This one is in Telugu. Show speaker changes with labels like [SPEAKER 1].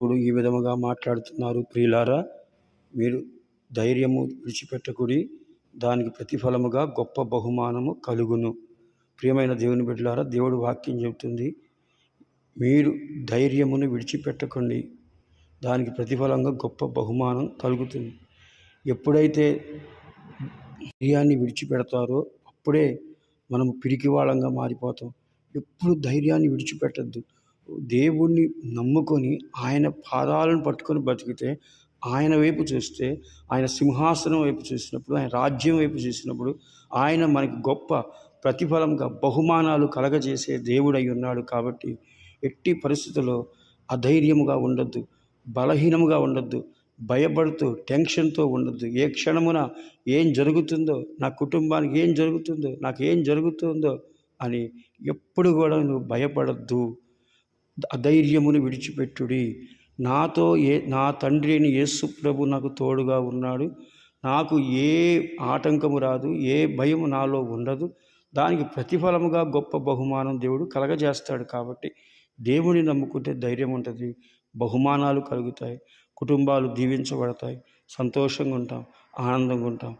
[SPEAKER 1] ఇప్పుడు ఈ విధముగా మాట్లాడుతున్నారు ప్రియులారా మీరు ధైర్యము విడిచిపెట్టకుడి దానికి ప్రతిఫలముగా గొప్ప బహుమానము కలుగును. ప్రియమైన దేవుని బిడ్డలారా దేవుడు వాక్యం చెబుతుంది మీరు ధైర్యమును విడిచిపెట్టకండి దానికి ప్రతిఫలంగా గొప్ప బహుమానం కలుగుతుంది. ఎప్పుడైతే ధైర్యాన్ని విడిచిపెడతారో అప్పుడే మనం పిరికి వాళ్ళంగా మారిపోతాం. ఎప్పుడు ధైర్యాన్ని విడిచిపెట్టద్దు. దేవుణ్ణి నమ్ముకొని ఆయన పాదాలను పట్టుకొని బతికితే ఆయన వైపు చూస్తే ఆయన సింహాసనం వైపు చూసినప్పుడు ఆయన రాజ్యం వైపు చూసినప్పుడు ఆయన మనకి గొప్ప ప్రతిఫలంగా బహుమానాలు కలగజేసే దేవుడై ఉన్నాడు కాబట్టి ఎట్టి పరిస్థితుల్లో అధైర్యముగా ఉండొద్దు బలహీనముగా ఉండొద్దు భయపడుతూ టెన్షన్తో ఉండొద్దు. ఏ క్షణమున ఏం జరుగుతుందో నా కుటుంబానికి ఏం జరుగుతుందో నాకు ఏం జరుగుతుందో అని ఎప్పుడు కూడా నువ్వు భయపడద్దు. అధైర్యమును విడిచిపెట్టుడి. నాతో ఏ నా తండ్రి అయిన యేసు ప్రభు నాకు తోడుగా ఉన్నాడు. నాకు ఏ ఆటంకము రాదు ఏ భయం నాలో ఉండదు. దానికి ప్రతిఫలముగా గొప్ప బహుమానం దేవుడు కలగజేస్తాడు కాబట్టి దేవుని నమ్ముకుంటే ధైర్యం ఉంటుంది బహుమానాలు కలుగుతాయి కుటుంబాలు దీవించబడతాయి సంతోషంగా ఉంటాం ఆనందంగా ఉంటాం.